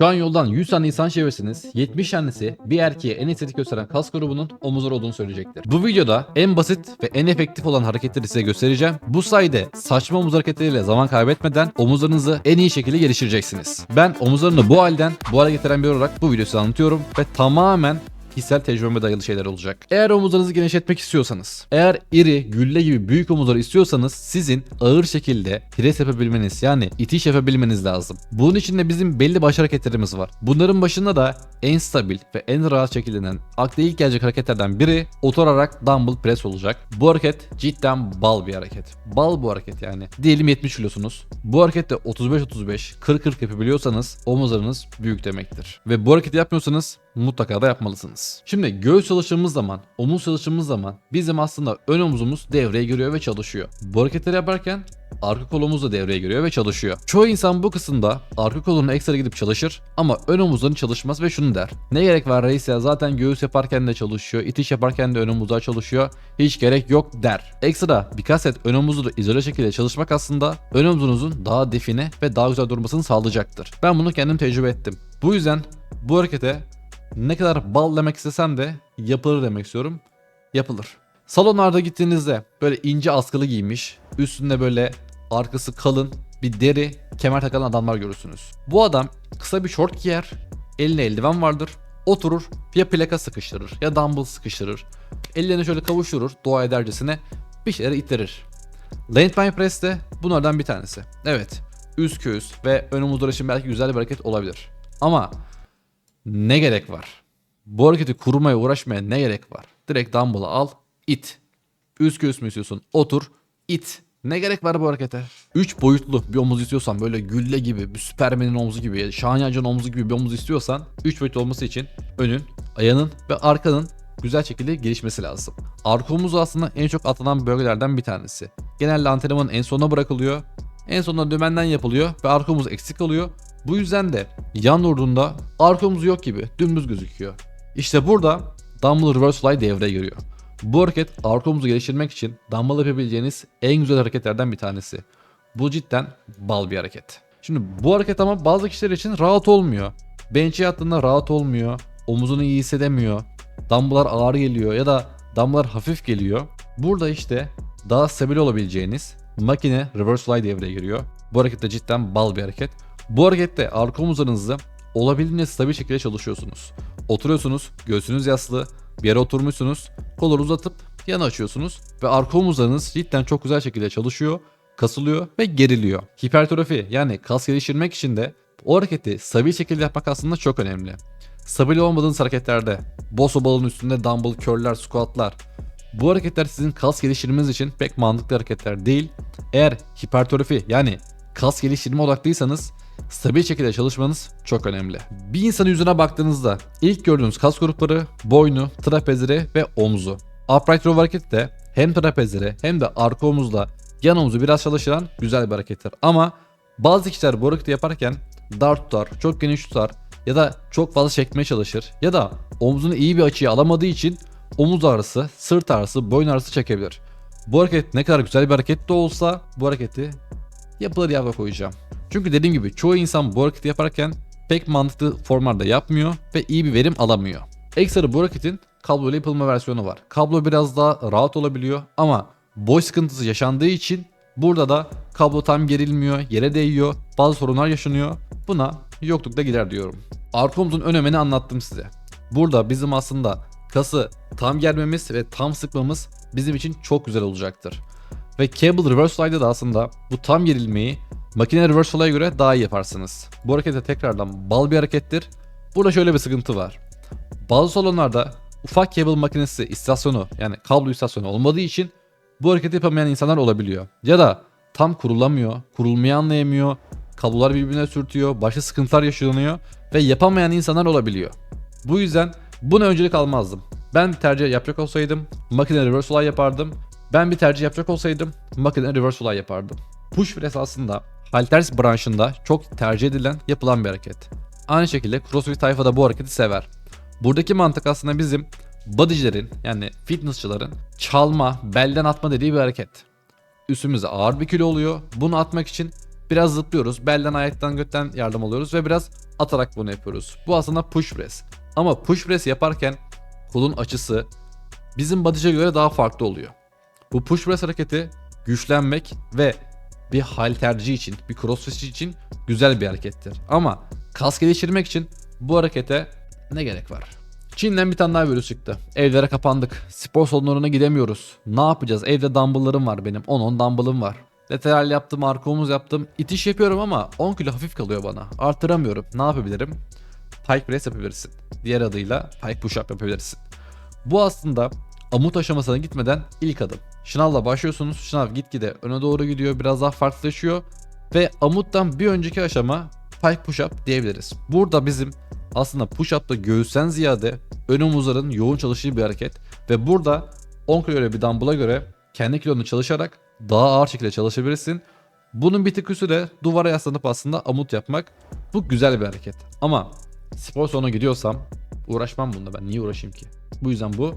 Şu an yoldan 100 tane insan çevirseniz 70 tanesi bir erkeğe en estetik gösteren kas grubunun omuzları olduğunu söyleyecektir. Bu videoda en basit ve en efektif olan hareketleri size göstereceğim. Bu sayede saçma omuz hareketleriyle zaman kaybetmeden omuzlarınızı en iyi şekilde geliştireceksiniz. Ben omuzlarını bu halden bu hale getiren bir olarak bu videoyu anlatıyorum ve tamamen kişisel tecrübeme dayalı şeyler olacak. Eğer omuzlarınızı genişletmek istiyorsanız, eğer iri, gülle gibi büyük omuzlar istiyorsanız sizin ağır şekilde pres yapabilmeniz yani itiş yapabilmeniz lazım. Bunun için de bizim belli baş hareketlerimiz var. Bunların başında da en stabil ve en rahat şekillenen akla ilk gelecek hareketlerden biri oturarak dumbbell press olacak. Bu hareket cidden bal bir hareket. Bal bu hareket yani. Diyelim 70 kilosunuz. Bu harekette 35-35, 40-40 yapabiliyorsanız omuzlarınız büyük demektir. Ve bu hareketi yapmıyorsanız mutlaka da yapmalısınız. Şimdi göğüs çalıştığımız zaman, omuz çalıştığımız zaman bizim aslında ön omuzumuz devreye giriyor ve çalışıyor. Bu hareketleri yaparken arka kolumuz da devreye giriyor ve çalışıyor. Çoğu insan bu kısımda arka koluna ekstra gidip çalışır ama ön omuzların çalışmaz ve şunu der. Ne gerek var reis ya zaten göğüs yaparken de çalışıyor, itiş yaparken de ön omuzlar çalışıyor. Hiç gerek yok der. Ekstra birkaç set ön omuzu da izole şekilde çalışmak aslında ön omuzunuzun daha define ve daha güzel durmasını sağlayacaktır. Ben bunu kendim tecrübe ettim. Bu yüzden bu harekete ne kadar bal demek istesem de yapılır demek istiyorum. Yapılır. Salonlarda gittiğinizde böyle ince askılı giymiş, üstünde böyle arkası kalın bir deri kemer takan adamlar görürsünüz. Bu adam kısa bir şort giyer, eline eldiven vardır, oturur ya plaka sıkıştırır ya dumbbell sıkıştırır. Ellerini şöyle kavuşturur dua edercesine bir şeyleri ittirir. Band Press de bunlardan bir tanesi. Evet, üst göğüs ve ön omuzlar için belki güzel bir hareket olabilir. Ama ne gerek var? Bu hareketi kurmaya uğraşmaya ne gerek var? Direkt dumbbell'ı al, it. Üst göğüs mü istiyorsun? Otur, it. Ne gerek var bu harekete? 3 boyutlu bir omuz istiyorsan böyle gülle gibi, bir Superman'in omuzu gibi, Şahanyancı'nın omuzu gibi bir omuz istiyorsan 3 boyutlu olması için önün, ayağının ve arkanın güzel şekilde gelişmesi lazım. Arka omuz aslında en çok atlanan bölgelerden bir tanesi. Genelde antrenmanın en sonuna bırakılıyor. En sonunda dümenden yapılıyor ve arka omuz eksik kalıyor. Bu yüzden de yan vurduğunda arka omuzu yok gibi dümdüz gözüküyor. İşte burada dumbbell reverse fly devreye giriyor. Bu hareket arka omuzu geliştirmek için dumbbell yapabileceğiniz en güzel hareketlerden bir tanesi. Bu cidden bal bir hareket. Şimdi bu hareket ama bazı kişiler için rahat olmuyor. Bench'e yattığında rahat olmuyor. Omuzunu iyi hissedemiyor. Dumbbell'lar ağır geliyor ya da dumbbell'lar hafif geliyor. Burada işte daha stabil olabileceğiniz makine reverse fly devreye giriyor. Bu hareket de cidden bal bir hareket. Bu harekette arka omuzlarınızı olabildiğince stabil şekilde çalışıyorsunuz. Oturuyorsunuz, göğsünüz yaslı, bir yere oturmuşsunuz, kolları uzatıp yana açıyorsunuz ve arka omuzlarınız cidden çok güzel şekilde çalışıyor, kasılıyor ve geriliyor. Hipertrofi yani kas geliştirmek için de o hareketi stabil şekilde yapmak aslında çok önemli. Stabil olmadığınız hareketlerde, bosso balın üstünde dumbbell curl'ler, squat'lar, bu hareketler sizin kas geliştirmeniz için pek mantıklı hareketler değil. Eğer hipertrofi yani kas geliştirme odaklıysanız stabil şekilde çalışmanız çok önemli. Bir insanın yüzüne baktığınızda ilk gördüğünüz kas grupları boynu, trapezleri ve omzu. Upright row hareketi de hem trapezleri hem de arka omuzla yan omuzu biraz çalıştıran güzel bir harekettir. Ama bazı kişiler bu hareketi yaparken dar tutar, çok geniş tutar ya da çok fazla çekmeye çalışır ya da omzunu iyi bir açıya alamadığı için omuz ağrısı, sırt ağrısı, boyun ağrısı çekebilir. Bu hareket ne kadar güzel bir hareket de olsa bu hareketi yapılır yavra koyacağım. Çünkü dediğim gibi çoğu insan bu hareketi yaparken pek mantıklı formlarda yapmıyor ve iyi bir verim alamıyor. Ekstra bu hareketin kablo ile yapılma versiyonu var. Kablo biraz daha rahat olabiliyor ama boy sıkıntısı yaşandığı için burada da kablo tam gerilmiyor, yere değiyor, bazı sorunlar yaşanıyor. Buna yoklukta gider diyorum. Arka omuzun önemini anlattım size. Burada bizim aslında kası tam germemiz ve tam sıkmamız bizim için çok güzel olacaktır. Ve cable reverse fly'da da aslında bu tam gerilmeyi makine reverse fly'a göre daha iyi yaparsınız. Bu harekete tekrardan bal bir harekettir. Burada şöyle bir sıkıntı var. Bazı salonlarda ufak cable makinesi istasyonu yani kablo istasyonu olmadığı için bu hareketi yapamayan insanlar olabiliyor. Ya da tam kurulamıyor, kurulmayı anlayamıyor, kablolar birbirine sürtüyor, başka sıkıntılar yaşanıyor ve yapamayan insanlar olabiliyor. Bu yüzden buna öncelik almazdım. Ben tercih yapacak olsaydım makine reverse fly yapardım. Ben bir tercih yapacak olsaydım makine reverse fly yapardım. Push press aslında halters branşında çok tercih edilen yapılan bir hareket. Aynı şekilde CrossFit tayfa da bu hareketi sever. Buradaki mantık aslında bizim bodycilerin yani fitnessçıların çalma, belden atma dediği bir hareket. Üstümüze ağır bir kilo oluyor. Bunu atmak için Biraz zıplıyoruz. Belden ayaktan götten yardım alıyoruz ve biraz atarak bunu yapıyoruz. Bu aslında push press. Ama push press yaparken kolun açısı bizim body'e göre daha farklı oluyor. Bu push press hareketi güçlenmek ve bir halterci için, bir crossfitçi için güzel bir harekettir. Ama kas geliştirmek için bu harekete ne gerek var? Çin'den bir tane daha virüs çıktı. Evlere kapandık. Spor salonlarına gidemiyoruz. Ne yapacağız? Evde dumbbell'larım var benim. 10-10 dumbbell'ım var. Lateral yaptım, arka omuz yaptım. İtiş yapıyorum ama 10 kilo hafif kalıyor bana. Artıramıyorum. Ne yapabilirim? Pike press yapabilirsin. Diğer adıyla pike push up yapabilirsin. Bu aslında amut aşamasına gitmeden ilk adım. Şınavla başlıyorsunuz. Şınav gitgide öne doğru gidiyor. Biraz daha farklılaşıyor. Ve amuttan bir önceki aşama pike push up diyebiliriz. Burada bizim aslında push up'ta göğüsten ziyade ön omuzların yoğun çalıştığı bir hareket. Ve burada 10 kilo bir dumbbell'a göre kendi kilonu çalışarak daha ağır şekilde çalışabilirsin. Bunun bir tık üstü de duvara yaslanıp aslında amut yapmak. Bu güzel bir hareket. Ama spor salonuna gidiyorsam uğraşmam bunda ben. Niye uğraşayım ki? Bu yüzden bu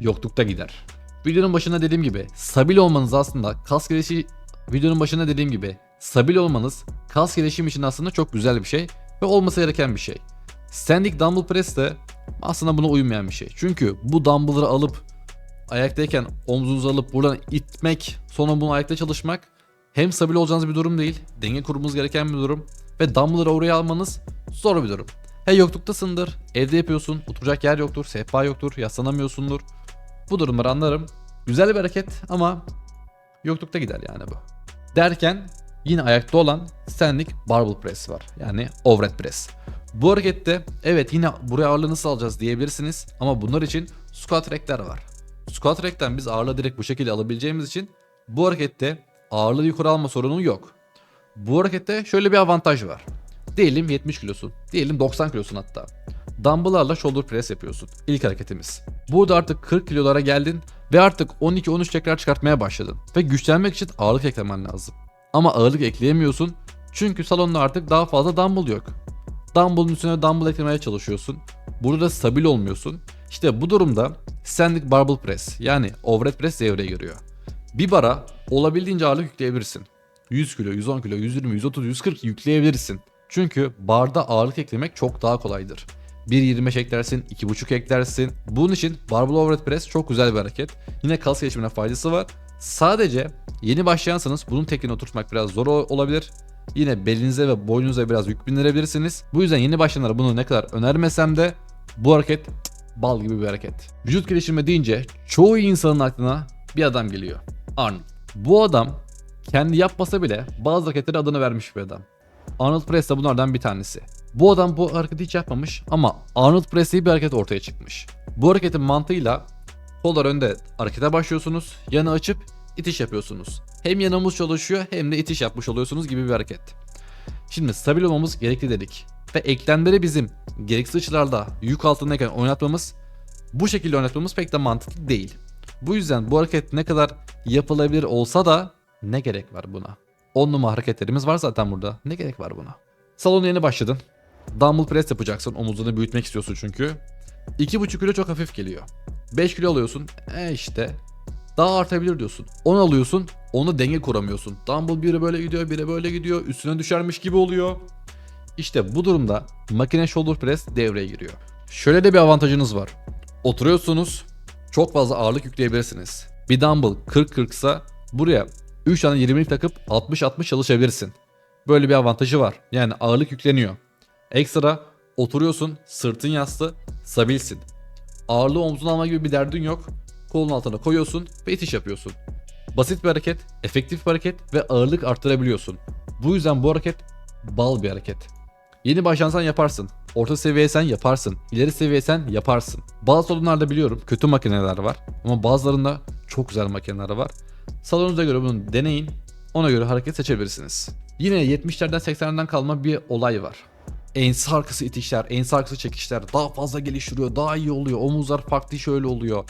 yoklukta gider. Videonun başında dediğim gibi stabil olmanız aslında kas gelişi videonun başında dediğim gibi stabil olmanız kas gelişimi için aslında çok güzel bir şey ve olması gereken bir şey. Standing dumbbell press de aslında buna uymayan bir şey. Çünkü bu dumbbell'ları alıp ayaktayken omzunuzu alıp buradan itmek sonra bunu ayakta çalışmak hem stabil olacağınız bir durum değil. Denge kurmanız gereken bir durum. Ve dumbbell'ları oraya almanız zor bir durum. He yokluktasındır, evde yapıyorsun, oturacak yer yoktur, sehpa yoktur, yaslanamıyorsundur. Bu durumları anlarım. Güzel bir hareket ama yoklukta gider yani bu. Derken yine ayakta olan standing barbell press var. Yani overhead press. Bu harekette evet yine buraya ağırlığı nasıl alacağız diyebilirsiniz ama bunlar için squat rack'ler var. Squat rack'ten biz ağırlığı direkt bu şekilde alabileceğimiz için bu harekette ağırlığı yukarı alma sorunu yok. Bu harekette şöyle bir avantaj var. Diyelim 70 kilosun, diyelim 90 kilosun hatta. Dumbbell'larla shoulder press yapıyorsun. İlk hareketimiz. Burada artık 40 kilolara geldin ve artık 12-13 tekrar çıkartmaya başladın. Ve güçlenmek için ağırlık eklemen lazım. Ama ağırlık ekleyemiyorsun çünkü salonda artık daha fazla dumbbell yok. Dumbbell'ın üstüne dumbbell eklemeye çalışıyorsun. Burada da stabil olmuyorsun. İşte bu durumda standing barbell press yani overhead press devreye giriyor. Bir bara olabildiğince ağırlık yükleyebilirsin. 100 kilo, 110 kilo, 120, 130, 140 yükleyebilirsin. Çünkü barda ağırlık eklemek çok daha kolaydır. 1.25 eklersin, 2.5 eklersin. Bunun için barbell overhead press çok güzel bir hareket. Yine kas gelişimine faydası var. Sadece yeni başlayansanız bunun tekniğini oturtmak biraz zor ol- olabilir. Yine belinize ve boynunuza biraz yük bindirebilirsiniz. Bu yüzden yeni başlayanlara bunu ne kadar önermesem de bu hareket bal gibi bir hareket. Vücut geliştirme deyince çoğu insanın aklına bir adam geliyor. Arnold. Bu adam kendi yapmasa bile bazı hareketlere adını vermiş bir adam. Arnold Press de bunlardan bir tanesi. Bu adam bu hareketi hiç yapmamış ama Arnold Press diye bir hareket ortaya çıkmış. Bu hareketin mantığıyla kollar önde harekete başlıyorsunuz, yanı açıp itiş yapıyorsunuz. Hem yanımız çalışıyor hem de itiş yapmış oluyorsunuz gibi bir hareket. Şimdi stabil olmamız gerekli dedik. Ve eklemleri bizim gereksiz açılarda yük altındayken oynatmamız bu şekilde oynatmamız pek de mantıklı değil. Bu yüzden bu hareket ne kadar yapılabilir olsa da ne gerek var buna? 10 numara hareketlerimiz var zaten burada. Ne gerek var buna? Salona yeni başladın. Dumbbell press yapacaksın. Omuzunu büyütmek istiyorsun çünkü. 2,5 kilo çok hafif geliyor. 5 kilo alıyorsun. E işte. Daha artabilir diyorsun. 10 alıyorsun. Onu denge kuramıyorsun. Dumbbell biri böyle gidiyor, biri böyle gidiyor. Üstüne düşermiş gibi oluyor. İşte bu durumda makine shoulder press devreye giriyor. Şöyle de bir avantajınız var. Oturuyorsunuz. Çok fazla ağırlık yükleyebilirsiniz. Bir dumbbell 40-40 ise buraya 3 tane 20'lik takıp 60-60 çalışabilirsin. Böyle bir avantajı var. Yani ağırlık yükleniyor. Ekstra oturuyorsun, sırtın yaslı, stabilsin. Ağırlığı omzuna alma gibi bir derdin yok. Kolun altına koyuyorsun ve itiş yapıyorsun. Basit bir hareket, efektif bir hareket ve ağırlık arttırabiliyorsun. Bu yüzden bu hareket bal bir hareket. Yeni başlansan yaparsın. Orta seviyesen yaparsın. İleri seviyesen yaparsın. Bazı salonlarda biliyorum kötü makineler var. Ama bazılarında çok güzel makineler var. Salonunuza göre bunu deneyin. Ona göre hareket seçebilirsiniz. Yine 70'lerden 80'lerden kalma bir olay var. Ense arkası itişler, ense arkası çekişler daha fazla geliştiriyor, daha iyi oluyor. Omuzlar farklı şöyle oluyor.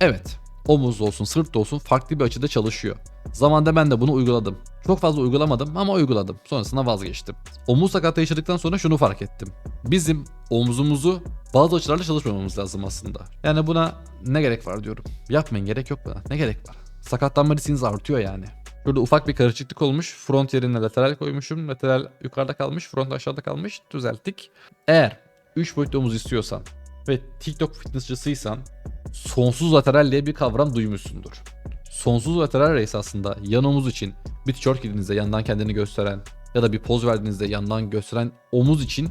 Evet, omuz da olsun, sırt da olsun farklı bir açıda çalışıyor. Zamanda ben de bunu uyguladım. Çok fazla uygulamadım ama uyguladım. Sonrasında vazgeçtim. Omuz sakatlığı yaşadıktan sonra şunu fark ettim. Bizim omzumuzu bazı açılarla çalışmamamız lazım aslında. Yani buna ne gerek var diyorum. Yapmayın gerek yok buna. Ne gerek var? Sakatlanma riskiniz artıyor yani. Şurada ufak bir karışıklık olmuş. Front yerine lateral koymuşum. Lateral yukarıda kalmış. Front aşağıda kalmış. Düzelttik. Eğer 3 boyutlu omuz istiyorsan ve TikTok fitnessçısıysan sonsuz lateral diye bir kavram duymuşsundur. Sonsuz lateral race aslında yan omuz için bir tişört giydiğinizde yandan kendini gösteren ya da bir poz verdiğinizde yandan gösteren omuz için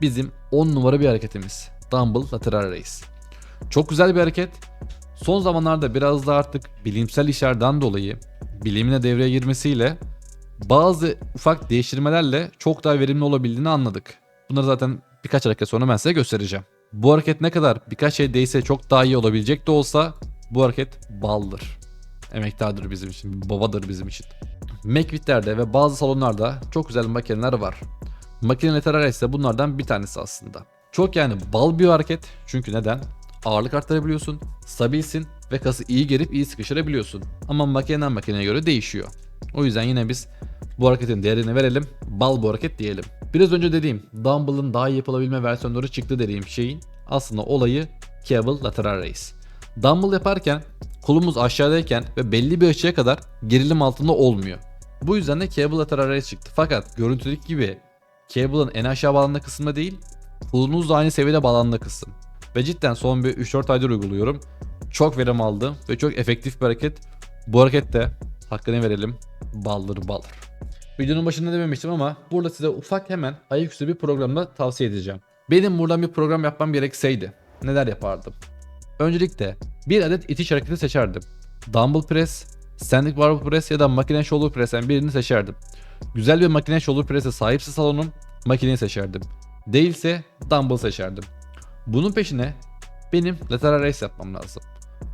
bizim 10 numara bir hareketimiz. Dumbbell lateral race. Çok güzel bir hareket. Son zamanlarda biraz da artık bilimsel işlerden dolayı bilimine devreye girmesiyle bazı ufak değiştirmelerle çok daha verimli olabildiğini anladık. Bunları zaten birkaç hareket sonra ben size göstereceğim. Bu hareket ne kadar birkaç şey değişse çok daha iyi olabilecek de olsa bu hareket baldır. Emektardır bizim için, babadır bizim için. McFit'lerde ve bazı salonlarda çok güzel makineler var. Makine lateral ise bunlardan bir tanesi aslında. Çok yani bal bir hareket. Çünkü neden? Ağırlık arttırabiliyorsun, stabilsin ve kası iyi gerip iyi sıkıştırabiliyorsun. Ama makineden makineye göre değişiyor. O yüzden yine biz bu hareketin değerini verelim. Bal bu hareket diyelim. Biraz önce dediğim dumbbell'ın daha iyi yapılabilme versiyonları çıktı dediğim şeyin aslında olayı cable lateral raise. Dumbbell yaparken kolumuz aşağıdayken ve belli bir açıya kadar gerilim altında olmuyor. Bu yüzden de cable lateral raise çıktı. Fakat görüntüdeki gibi cable'ın en aşağı bağlandığı kısımda değil, kolunuz da aynı seviyede bağlandığı kısım. Ve cidden son bir 3-4 aydır uyguluyorum. Çok verim aldım ve çok efektif bir hareket. Bu hareket de hakkını verelim. Baldır baldır. Videonun başında dememiştim ama burada size ufak hemen ayaküstü bir programda tavsiye edeceğim. Benim buradan bir program yapmam gerekseydi neler yapardım? Öncelikle bir adet itiş hareketi seçerdim. Dumbbell press, standing barbell press ya da makine shoulder press'ten birini seçerdim. Güzel bir makine shoulder press'e sahipse salonum makineyi seçerdim. Değilse dumbbell seçerdim. Bunun peşine benim lateral raise yapmam lazım.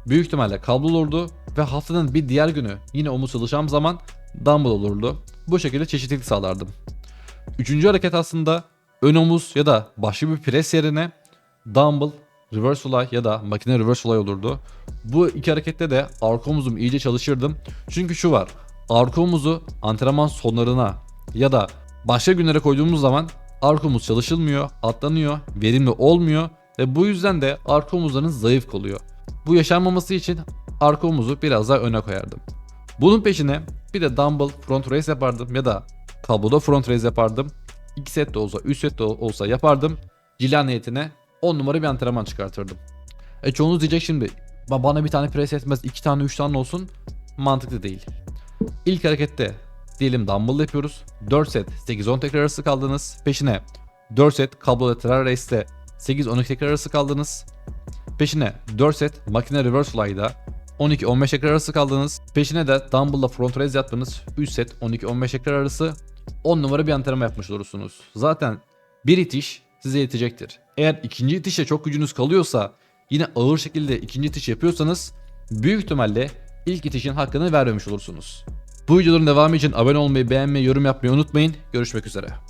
Büyük ihtimalle kablo olurdu ve haftanın bir diğer günü yine omuz çalışacağım zaman dumbbell olurdu. Bu şekilde çeşitlilik sağlardım. Üçüncü hareket aslında ön omuz ya da başka bir pres yerine dumbbell, reverse fly ya da makine reverse fly olurdu. Bu iki harekette de arka omuzum iyice çalışırdım. Çünkü şu var. Arka omuzu antrenman sonlarına ya da başka günlere koyduğumuz zaman arka omuz çalışılmıyor, atlanıyor, verimli olmuyor ve bu yüzden de arka omuzlarınız zayıf kalıyor. Bu yaşanmaması için arka omuzu biraz daha öne koyardım. Bunun peşine bir de dumbbell front raise yapardım ya da kabloda front raise yapardım. 2 set de olsa 3 set de olsa yapardım. Cila niyetine 10 numara bir antrenman çıkartırdım. E çoğunuz diyecek şimdi "Ba- bana bir tane pres etmez 2 tane 3 tane olsun. Mantıklı değil. İlk harekette diyelim dumbbell yapıyoruz. 4 set 8-10 tekrar arası kaldınız. Peşine 4 set kablo lateral raise'te 8-12 tekrar arası kaldınız. Peşine 4 set makine reverse fly'da 12-15 tekrar arası kaldınız. Peşine de dumbbell'la front raise yaptınız. 3 set 12-15 tekrar arası 10 numara bir antrenman yapmış olursunuz. Zaten bir itiş size yetecektir. Eğer ikinci itişe çok gücünüz kalıyorsa yine ağır şekilde ikinci itiş yapıyorsanız büyük ihtimalle ilk itişin hakkını vermemiş olursunuz. Bu videoların devamı için abone olmayı, beğenmeyi, yorum yapmayı unutmayın. Görüşmek üzere.